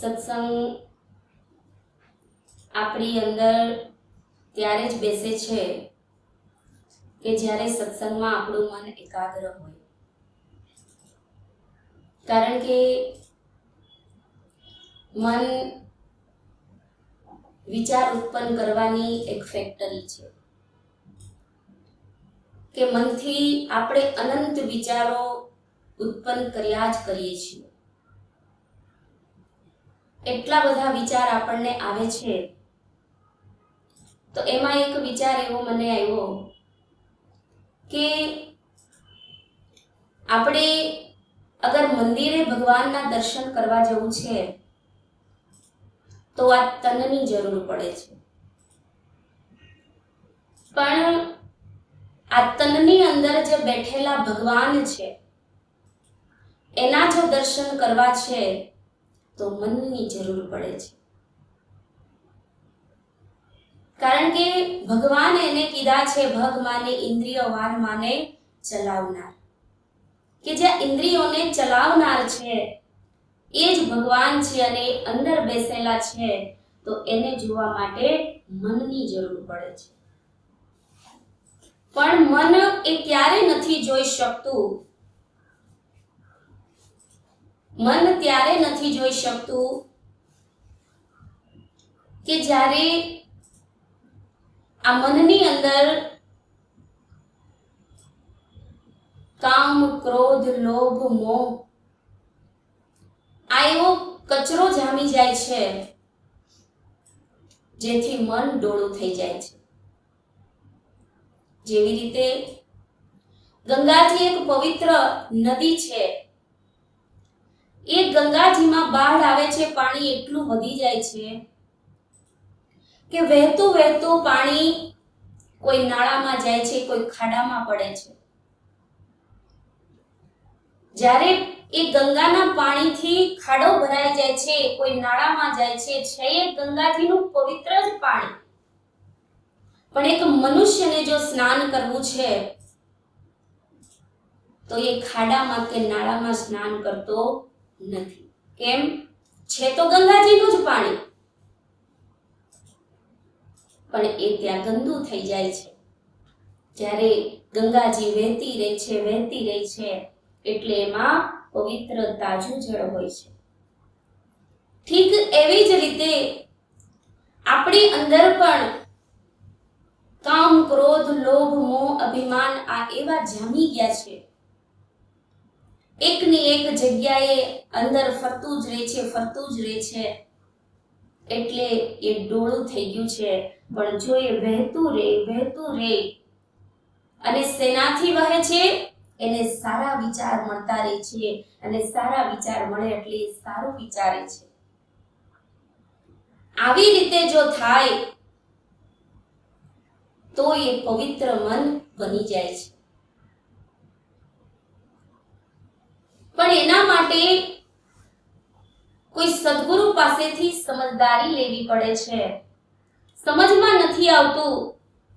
સત્સંગ આપણી અંદર ત્યારે જ બેસે છે કે જ્યારે સત્સંગમાં આપણું મન એકાગ્ર હોય. કારણ કે મન વિચાર ઉત્પન્ન કરવાની એક ફેક્ટરી છે. કે મનથી આપણે અનંત વિચારો ઉત્પન્ન કર્યા જ કરીએ છીએ. એટલા બધા વિચાર આપણને આવે છે. તો એમાં એક વિચાર એવો મને આવ્યો કે આપણે અગર મંદિરે ભગવાનના દર્શન કરવા જવું છે, તો આ તનની જરૂર પડે છે. પણ આ તનની અંદર જે બેઠેલા ભગવાન છે, એના જો દર્શન કરવા છે તો મનની જરૂર પડે છે. કારણ કે ભગવાન એને કીધા છે, ભગ માને ઇન્દ્રિય વાર માને ચલાવનાર. કે જે ઇન્દ્રિયોને ચલાવનાર છે, એ જ ભગવાન છે અને અંદર બેસેલા છે, તો એને જોવા માટે મનની જરૂર પડે છે. પણ મન એ ક્યારે નથી જોઈ શકતું? મન ત્યારે નથી જોઈ શકતું કે જ્યારે આ મનની અંદર કામ, ક્રોધ, લોભ, મોહ, આ એવો કચરો જામી જાય છે, જેથી મન ડોળું થઈ જાય છે. જેવી રીતે ગંગાજી એક પવિત્ર નદી છે. એ ગંગાજીમાં બાઢ આવે છે, પાણી એટલું વધી જાય છે કે વહેતું વહેતું પાણી કોઈ નાળામાં જાય છે, કોઈ ખાડામાં પડે છે. જ્યારે એ ગંગાના પાણીથી ખાડો ભરાઈ જાય છે, કોઈ નાળામાં જાય છે છે એ ગંગાજીનું પવિત્ર જ પાણી. પણ એક મનુષ્યને જો સ્નાન કરવું છે, તો એ ખાડામાં કે નાળામાં સ્નાન કરતો નથી. કેમ? છે તો ગંગાજીનું જ પાણી. પણ એ ત્યાં ગંદુ થઈ જાય છે. જ્યારે ગંગાજી વહેતી રહે છે, વહેતી રહે છે, એટલે એમાં પવિત્ર તાજું જળ હોય છે. ઠીક એવી જ રીતે આપણી અંદર પણ કામ, ક્રોધ, લોભ, મોહ, અભિમાન આ એવા જામી ગયા છે એકની એક જગ્યાએ અંદર ફરતું જ રહે છે, ફરતું જ રહે છે. એટલે એ ડોળું થઈ ગયું છે. પણ જો એ વહેતું રહે વહેતું રહે અને શેનાથી વહે છે, એને સારા વિચાર મળતા રહે છે. અને સારા વિચાર મળે એટલે સારું વિચારે છે. આવી રીતે જો થાય, તો એ પવિત્ર મન બની જાય છે. પણ એના માટે કોઈ સદગુરુ પાસેથી સમજદારી લેવી પડે છે. સમજમાં નથી આવતું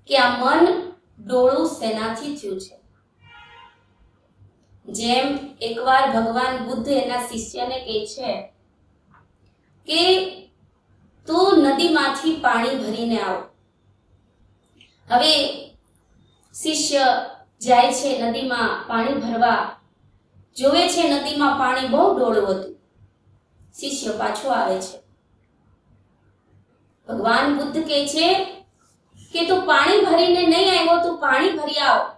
કે આ મન ડોળું શેનાથી થયું છે. જેમ એકવાર ભગવાન બુદ્ધ એના શિષ્યને કહે છે કે, તું નદીમાંથી પાણી ભરીને આવ. હવે શિષ્ય જાય છે નદીમાં પાણી ભરવા જોવે છે નદીમાં પાણી બહુ ડોળું હતું. શિષ્ય પાછો આવે છે. ભગવાન બુદ્ધ કહે છે કે તું પાણી ભરીને નહીં આવ્યો, તું પાણી ભરી આવ.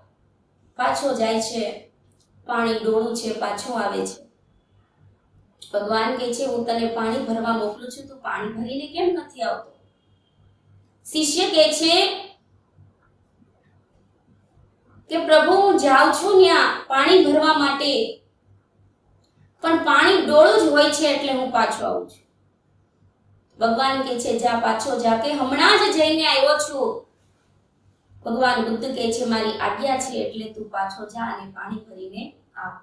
પાછો જાય છે. પાણી ડોળું છે, પાછો આવે છે. ભગવાન કહે છે, હું તને પાણી ભરવા મોકલું છું, તું પાણી ભરીને કેમ નથી આવતો? શિષ્ય કહે છે કે, પ્રભુ, હું જાઉં છું ત્યાં પાણી ભરવા માટે. પણ પાણી ડોળું જ હોય છે એટલે હું પાછો આવું છું. ભગવાન કહે છે, જા પાછો જા. કે હમણાં જ જઈને આવ્યો છું. ભગવાન બુદ્ધ કહે છે, મારી આજ્ઞા છે એટલે તું પાછો જા અને પાણી ભરીને આવ.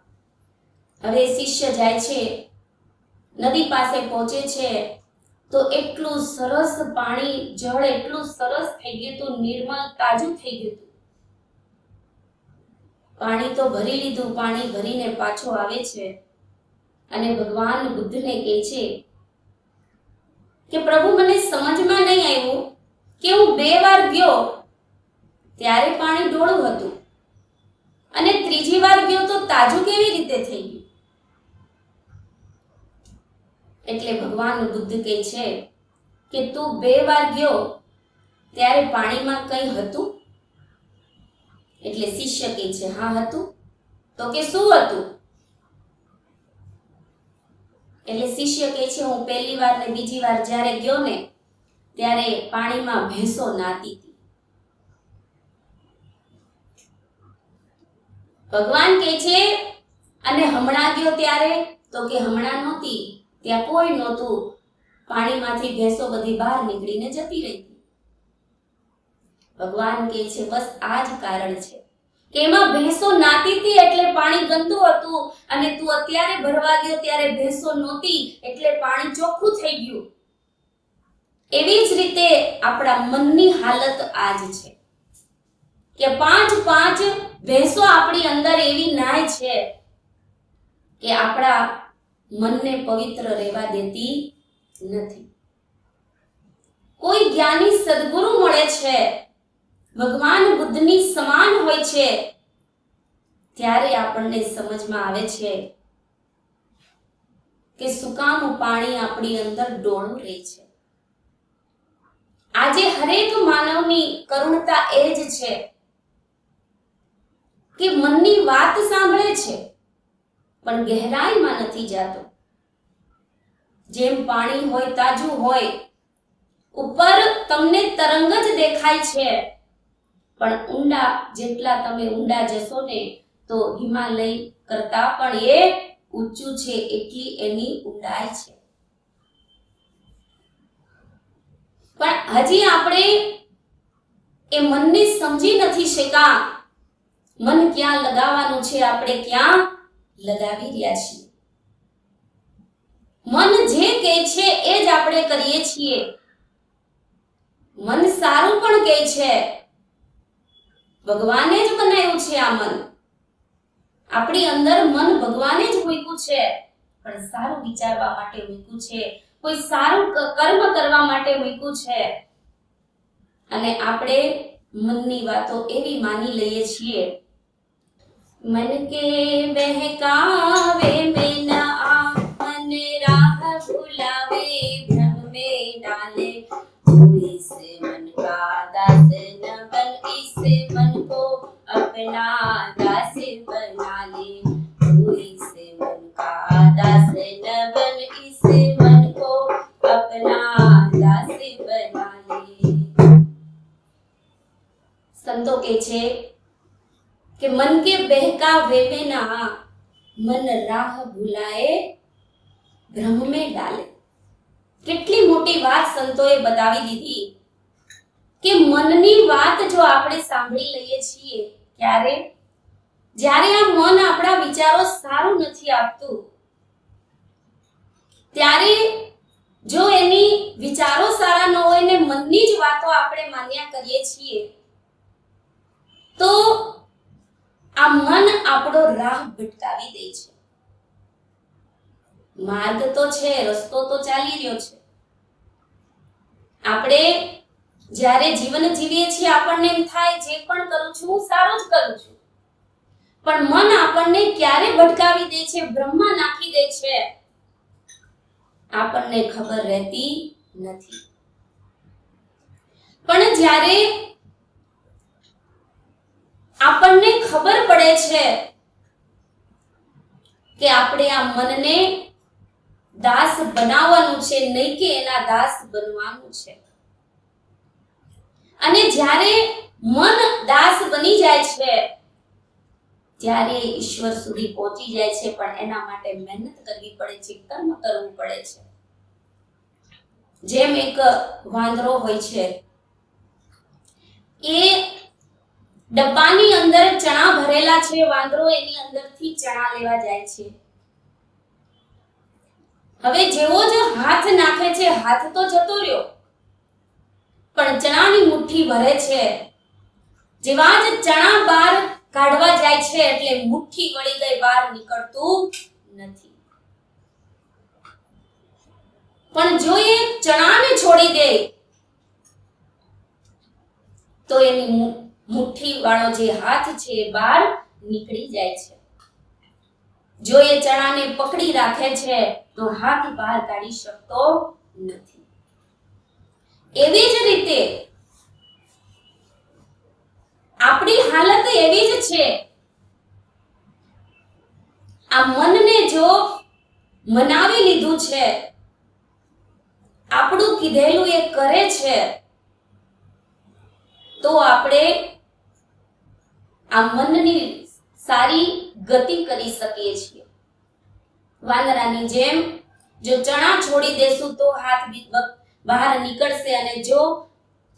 હવે શિષ્ય જાય છે, નદી પાસે પહોંચે છે, તો એટલું સરસ પાણી જળ એટલું સરસ થઈ ગયું હતું, નિર્મળ, તાજું થઈ ગયું હતું. પાણી તો ભરી લીધું, પાણી ભરીને પાછો આવે છે. અને ભગવાન બુદ્ધને કહે છે કે પ્રભુ મને સમજમાં નહીં આવ્યું કે હું બે વાર ગયો ત્યારે પાણી ડોળું હતું. અને ત્રીજી વાર ગયો તો તાજું કેવી રીતે થઈ ગયું? એટલે ભગવાન બુદ્ધ કહે છે કે તું બે વાર ગયો ત્યારે પાણીમાં કંઈ હતું? એટલે શિષ્ય કહે છે, હા, હતું. તો કે શું હતું? એટલે શિષ્ય કહે છે, હું પહેલી વાર ને બીજી વાર જ્યારે ગયો ને, ત્યારે પાણીમાં ભેંસો નાતી હતી. ભગવાન કહે છે, અને હમણાં ગયો ત્યારે? તો કે, હમણાં નહોતી, ત્યાં કોઈ નહોતું. પાણીમાંથી ભેંસો બધી બહાર નીકળીને જતી રહી. ભગવાન કહે છે, બસ આ જ કારણ છે. કે ભેંસો નાતી હતી એટલે પાણી ગંદુ હતું અને તું અત્યારે ભરવા ગયો ત્યારે ભેંસો નહોતી એટલે પાણી ચોખ્ખું થઈ ગયું. એવી જ રીતે આપણા મનની હાલત આજ છે કે પાંચ પાંચ ભેંસો આપણી અંદર એવી નાય છે કે આપણા મનને પવિત્ર રહેવા દેતી નથી. કોઈ જ્ઞાની સદગુરુ મળે છે ભગવાન બુદ્ધની સમાન હોય છે, ત્યારે આપણને સમજમાં આવે છે કે સુકાનું પાણી આપણી અંદર ડોળું રહે છે. આજે હરેક માનવની કરુણતા એ જ છે કે મનની વાત સાંભળે છે, પણ ગહેરાઈમાં નથી જાતો. જેમ પાણી હોય, તાજું હોય, ઉપર તમને તરંગ જ દેખાય છે. પણ ઊંડા જેટલા તમે ઊંડા જશો ને, તો હિમાલય કરતા પણ એ ઊંચું છે એટલી એની ઊંડાઈ છે. પણ હજી આપણે એ મનને સમજી નથી શકા મન ક્યાં લગાવવાનું છે, આપણે ક્યાં લગાવી રહ્યા છીએ. મન જે કહે છે, એ જ આપણે કરીએ છીએ. મન સારું પણ કહે છે ભગવાને જ બનાવ્યું છે આ મન. આપણી અંદર મન ભગવાને જ મૂક્યું છે. પણ સારું વિચારવા માટે મૂક્યું છે. કોઈ સારું કર્મ કરવા માટે મૂક્યું છે. અને આપણે મનની વાતો એવી માની લઈએ છીએ. મન કે બહેકાવે મેના આ મને રાહ ભૂલાવે, ભ્રમ મે ડાલે. કોઈ સે મન કા દાસ ન બન, ઈસે મન को अपना दास बना ले तू इस मन का दास न बन इस मन को अपना दास बना ले સંતો કે છે કે મન કે બહેકાવે में ना મન રાહ ભૂલાએ ભ્રમ में ડાલે કેટલી મોટી વાત સંતોએ બતાવી દીધી કે મનની વાત જો આપણે સાંભળી લઈએ છીએ, ક્યારે? જ્યારે આ મન આપણા વિચારો સારું નથી આપતું, ત્યારે જો એની વિચારો સારા ન હોય ને મનની જ વાતો આપણે માન્યા કરીએ છીએ, તો આ મન આપણો રાહ ભટકાવી દે છે. માર્ગ તો છે, રસ્તો તો ચાલી રહ્યો છે. આપણે જ્યારે જીવન જીવીએ છીએ, આપણને એમ થાય, જે પણ કરું છું સારું જ કરું છું. પણ મન આપણને ક્યારે ભટકાવી દે છે બ્રહ્મા નાખી દે છે, આપણને ખબર રહેતી નથી. પણ જ્યારે આપણને ખબર પડે છે કે આપણે આ મનને દાસ બનાવવાનું છે, નહીં કે એના દાસ બનવાનું છે. અને જ્યારે મન દાસ બની જાય છે, ત્યારે ઈશ્વર સુધી પહોંચી જાય છે, પણ એના માટે મહેનત કરવી પડે છે, કર્મ કરવું પડે છે. જેમ એક વાંદરો હોય છે, એ ડબ્બાની અંદર ચણા ભરેલા છે, વાંદરો એની અંદરથી ચણા લેવા જાય છે. હવે જેવો જ હાથ નાખે છે, હાથ તો જતો રહ્યો પણ ચણાની મુઠ્ઠી ભરે છે. જેવા જ ચણા બહાર કાઢવા જાય છે એટલે મુઠ્ઠી વળી ગઈ, બહાર નીકળતું નથી. પણ જો એ ચણાને છોડી દે, તો એની મુઠ્ઠી વાળો જે હાથ છે એ બહાર નીકળી જાય છે. જો એ ચણાને પકડી રાખે છે, તો હાથ બહાર કાઢી શકતો નથી. એવી જ રીતે આપણી હાલત એવી જ છે. આ મનને જો મનાવી લીધું છે, આપણું કીધેલું એ કરે છે, તો આપણે આ મનની સારી ગતિ કરી શકીએ છીએ. વાનરાની જેમ જો ચણા છોડી દેશું તો હાથ બહાર નીકળશે અને જો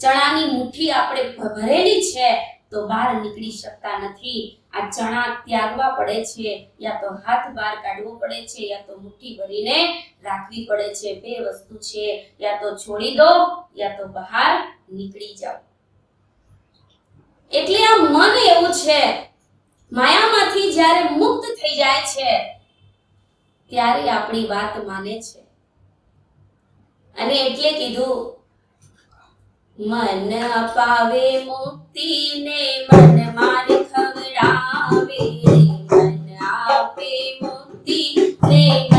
ચણાની મુઠ્ઠી આપણે ભરેલી છે, તો બહાર નીકળી શકતા નથી. આ ચણા ત્યાગવા પડે છે, યા તો હાથ બહાર કાઢવો પડે છે, યા તો મુઠ્ઠી ભરીને રાખવી પડે છે. બે વસ્તુ છે, યા તો છોડી દો, યા તો બહાર નીકળી જાઓ. એટલે આ મન એવું છે, માયામાંથી જ્યારે મુક્ત થઈ જાય છે, ત્યારે આપણી વાત માને છે. અને એટલે કીધું મન અપાવે મુક્તિ ને મન માર ખવડાવે મન આપે મુક્તિ ને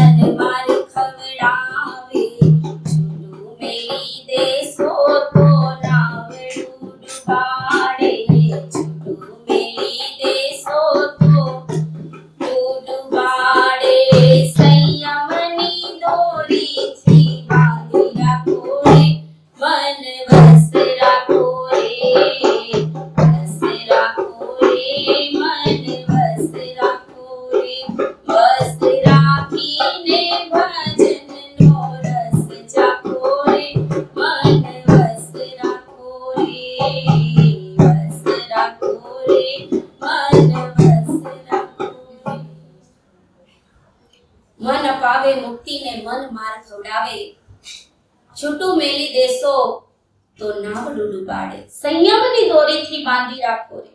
તો નાવડું ડૂબાડે સંયમની દોરીથી બાંધી રાખો રે.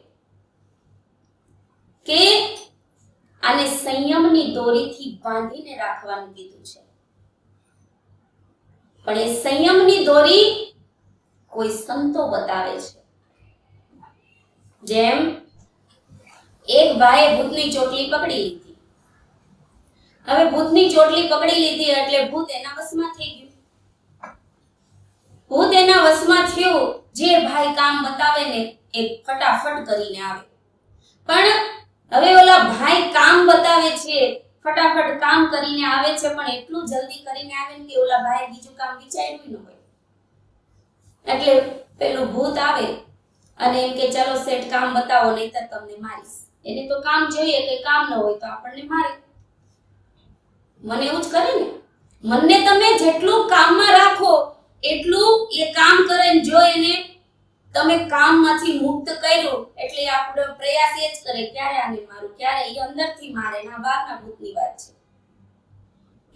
કે આને સંયમની દોરીથી બાંધીને રાખવાનું કીધું છે. પણ એ સંયમની દોરી કોઈ સંતો બતાવે છે. જેમ એક ભાઈએ ભૂતની ચોટલી પકડી લીધી. હવે ભૂતની ચોટલી પકડી લીધી એટલે ભૂત એના વશમાં થઈ ગયું. ભૂત તેના વશમાં થયો, જે ભાઈ કામ બતાવે ને, એ ફટાફટ કરીને આવે. પણ હવે ઓલા ભાઈ કામ બતાવે છે, ફટાફટ કામ કરીને આવે છે, પણ એટલું જલ્દી કરીને આવે ને કે ઓલા ભાઈ બીજું કામ વિચાર્યું ન હોય. એટલે પેલું ભૂત આવે અને એમ કે, ચલો સેટ કામ બતાવો, નહીતર તમને મારીશ. એને તો કામ જોઈએ કે કામ ન હોય તો આપણને મારે. મને એવું જ કરે ને. મનને તમે જેટલું કામમાં રાખો એટલું એ કામ કરે ને જો એને તમે કામમાંથી મુક્ત કર્યું, એટલે આપણો પ્રયાસ એ જ કરે, ક્યારે આને મારું, ક્યારે એ અંદરથી મારે, ના બહારના ભૂતની વાત છે.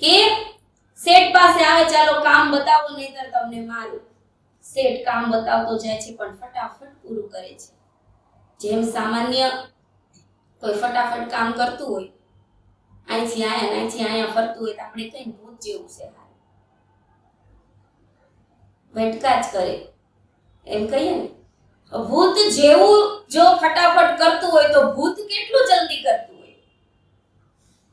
કે શેઠ પાસે આવે, ચાલો કામ બતાવો, નહીતર તમને મારું. શેઠ કામ બતાવતો જાય છે, પણ ફટાફટ પૂરું કરે છે. જેમ સામાન્ય કોઈ ફટાફટ કામ કરતું હોય અહીંથી અહીંયા અહીંથી આયા ફરતું હોય, તો આપણે કઈ ભૂત જેવું છે. ભટકા જ કરે. એમ કહીએ ને, ભૂત જેવું જો ફટાફટ કરતું હોય તો ભૂત કેટલું જલ્દી કરતું હોય?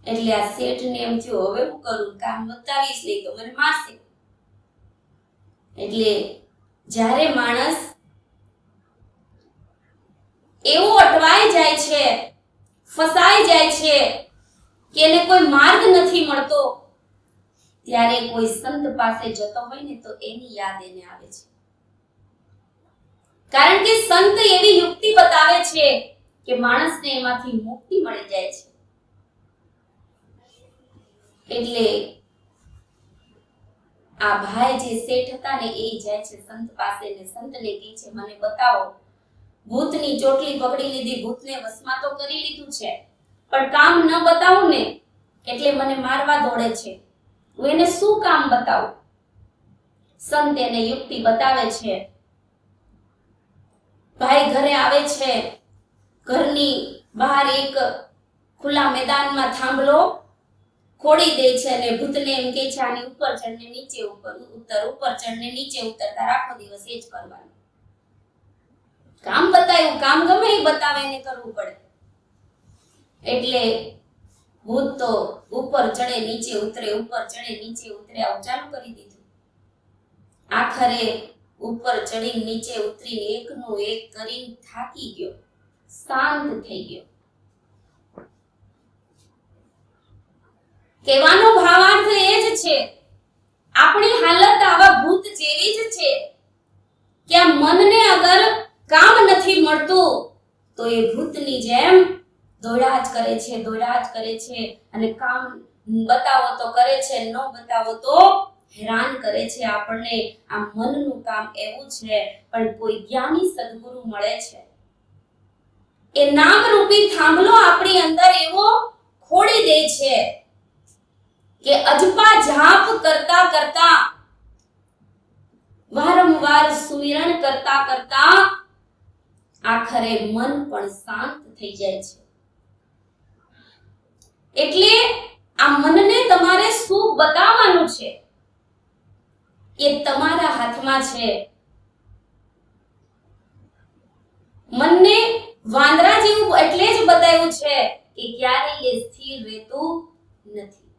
એટલે આ શેઠને એમ થયું, હવે હું કરું, કામ બતાવીશ નહીં તો મને મારશે. એટલે જ્યારે માણસ એવું અટવાઈ જાય છે, ફસાઈ જાય છે, કે એને કોઈ માર્ગ નથી મળતો ત્યારે કોઈ સંત પાસે જતો હોય ને તો એની યાદ એને આવે છે. કારણ કે સંત એવી યુક્તિ બતાવે છે કે માણસને એમાંથી મુક્તિ મળી જાય છે. એટલે આ ભાઈ જે શેઠ હતા ને એ જાય છે સંત પાસે ને સંતને કહે છે, મને બતાવો, ભૂતની ચોટલી પકડી લીધી, ભૂતને વસમાં તો કરી લીધું છે, પણ કામ ન બતાવું ને, એટલે મને મારવા દોડે છે. હું એને શું કામ બતાવું? સંત એને યુક્તિ બતાવે છે. ભાઈ ઘરે આવે છે. ઘરની બહાર એક ખુલ્લા મેદાનમાં થાંભલો ખોડી દે છે અને ભૂતને એમ કે છે, આની ઉપર ચડને નીચે ઉપર. ઉતર ઉપર ચડને નીચે ઉતરતા રાખો, દિવસ એ જ કરવાનું. કામ બતાવ્યું કામ ગમે એ બતાવે, એને કરવું પડે. એટલે ભૂત તો ઉપર ચડે, નીચે ઉતરે, ઉપર ચડે, નીચે ઉતરે આવું ચાલુ કરી દીધું. આખરે ઉપર ચડી નીચે ઉતરી એકનું એક કરી થાકી ગયો. શાંત થઈ ગયો. કહેવાનો ભાવાર્થ એ જ છે, આપણી હાલત આવા ભૂત જેવી જ છે. કે મનને અગર કામ નથી મળતું, તો એ ભૂતની જેમ દોડ્યા જ કરે છે દોડા જ કરે છે અને કામ બતાવો તો કરે છે, ન બતાવો તો હેરાન કરે છે. આપણને આ મનનું કામ એવું છે, પણ કોઈ જ્ઞાની સદગુરુ મળે છે. એ નામ રૂપી થાંભલો આપણી અંદર એવો ખોડી દે છે કે અજપા જાપ કરતા કરતા, વારંવાર સુમિરણ કરતા કરતા આખરે મન પણ શાંત થઈ જાય છે. એટલે આ મનને તમારે શું બતાવવાનું છે? એ તમારા હાથમાં છે. મનને વાંદરા જેવું એટલે જ બતાવ્યું છે કે ક્યારેય એ સ્થિર રહેતું નથી.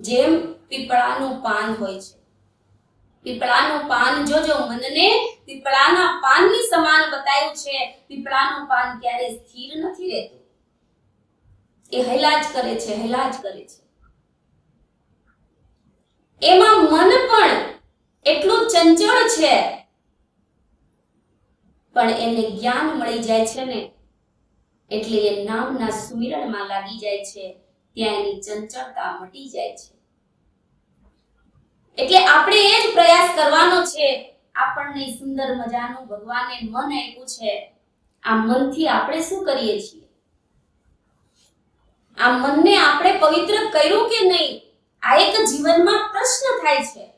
જેમ પીપળાનું પાન હોય છે. પીપળાનું પાન જોજો મનને પીપળાના પાનની સમાન બતાવ્યું છે, પીપળાનું પાન ક્યારે સ્થિર નથી રહેતું. એ હૈલા કરે છે હૈલા કરે છે. એમાં મન પણ એટલું ચંચળ છે. પણ એને જ્ઞાન મળી જાય છે ને, એટલે એ નામના સુમિરણમાં લાગી જાય છે, ત્યાં એની ચંચળતા મટી જાય છે. એટલે આપણે એ જ પ્રયાસ કરવાનો છે, આપણને સુંદર મજાનું ભગવાને મન આપ્યું છે. આ મનથી આપણે શું કરીએ છીએ? આ મનને આપણે પવિત્ર કર્યું કે નહીં, આ એક જીવનમાં પ્રશ્ન થાય છે.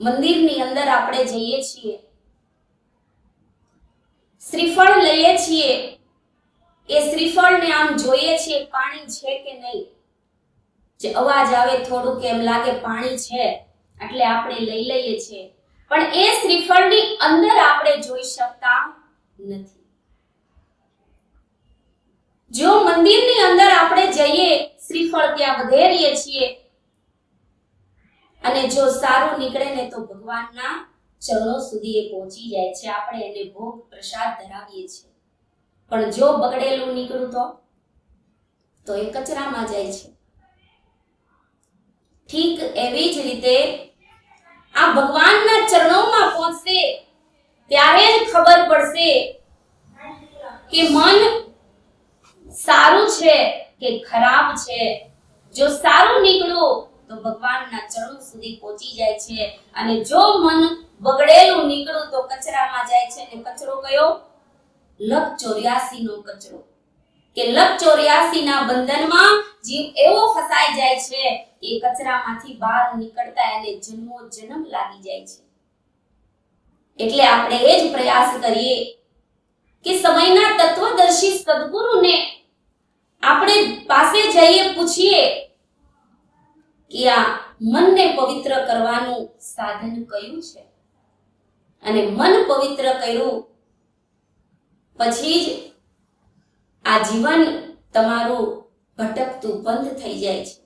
મંદિરની અંદર આપણે જઈએ છીએ. શ્રીફળ લઈએ છીએ. એ શ્રીફળને આમ જોઈએ છીએ, પાણી છે કે નહીં? જે અવાજ આવે થોડુંક એમ લાગે પાણી છે, એટલે આપણે લઈ લઈએ છીએ. પણ એ શ્રીફળની અંદર આપણે જોઈ શકતા નથી. જો મંદિરની અંદર આપણે જઈએ, શ્રીફળ ત્યાં વધેરીએ છીએ. અને જો સારું નીકળે ને તો ભગવાનના ચરણો સુધી એ પહોંચી જાય છે. આપણે એને ભોગ પ્રસાદ ધરાવીએ છીએ. પણ જો બગડેલું નીકળું તો? તો એ કચરામાં જાય છે. ઠીક એવી જ રીતે આ ભગવાનના ચરણોમાં પહોંચશે, ત્યારે જ ખબર પડશે કે મન સારું છે કે ખરાબ છે? જો સારું નીકળ્યું, તો ભગવાનના ચરણો સુધી પહોંચી જાય છે. અને જો મન બગડેલું નીકળ્યું, તો કચરામાં જાય છે. અને કચરો કયો? લક ચોર્યાસી નો કચરો. કે લક ચોર્યાસી ના બંધનમાં જીવ એવો ફસાઈ જાય છે કે કચરામાંથી બહાર નીકળતા એને જન્મો જન્મ લાગી જાય છે. એટલે આપણે એ જ પ્રયાસ કરીએ કે સમયના તત્વદર્શી સદગુરુને આપણે પાસે જઈએ, પૂછીએ કે આ મનને પવિત્ર કરવાનું સાધન કયું છે? અને મન પવિત્ર કર્યું પછી જ આ જીવન તમારું ભટકતું બંધ થઈ જાય છે.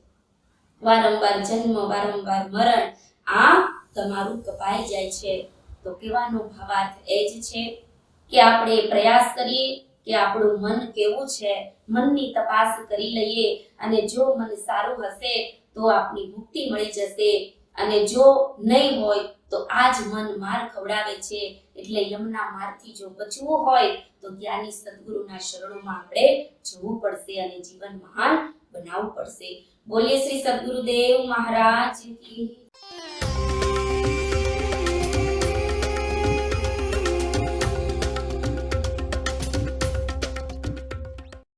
વારંવાર જન્મ, વારંવાર મરણ, આ તમારું કપાઈ જાય છે. તો કહેવાનો ભાવાર્થ એ જ છે કે આપણે પ્રયાસ કરીએ કે આપણું મન કેવું છે, મનની તપાસ કરી લઈએ અને જો મન સારું હશે તો આપની મુક્તિ મળી જશે. અને જો નહીં હોય તો આ જ મન માર ખવડાવે છે. એટલે યમના મારથી જો બચવું હોય તો જ્ઞાની સદગુરુના શરણોમાં આપણે જવું પડશે અને જીવન મહાન બનાવવું પડશે. બોલીએ શ્રી સદગુરુદેવ મહારાજ કી.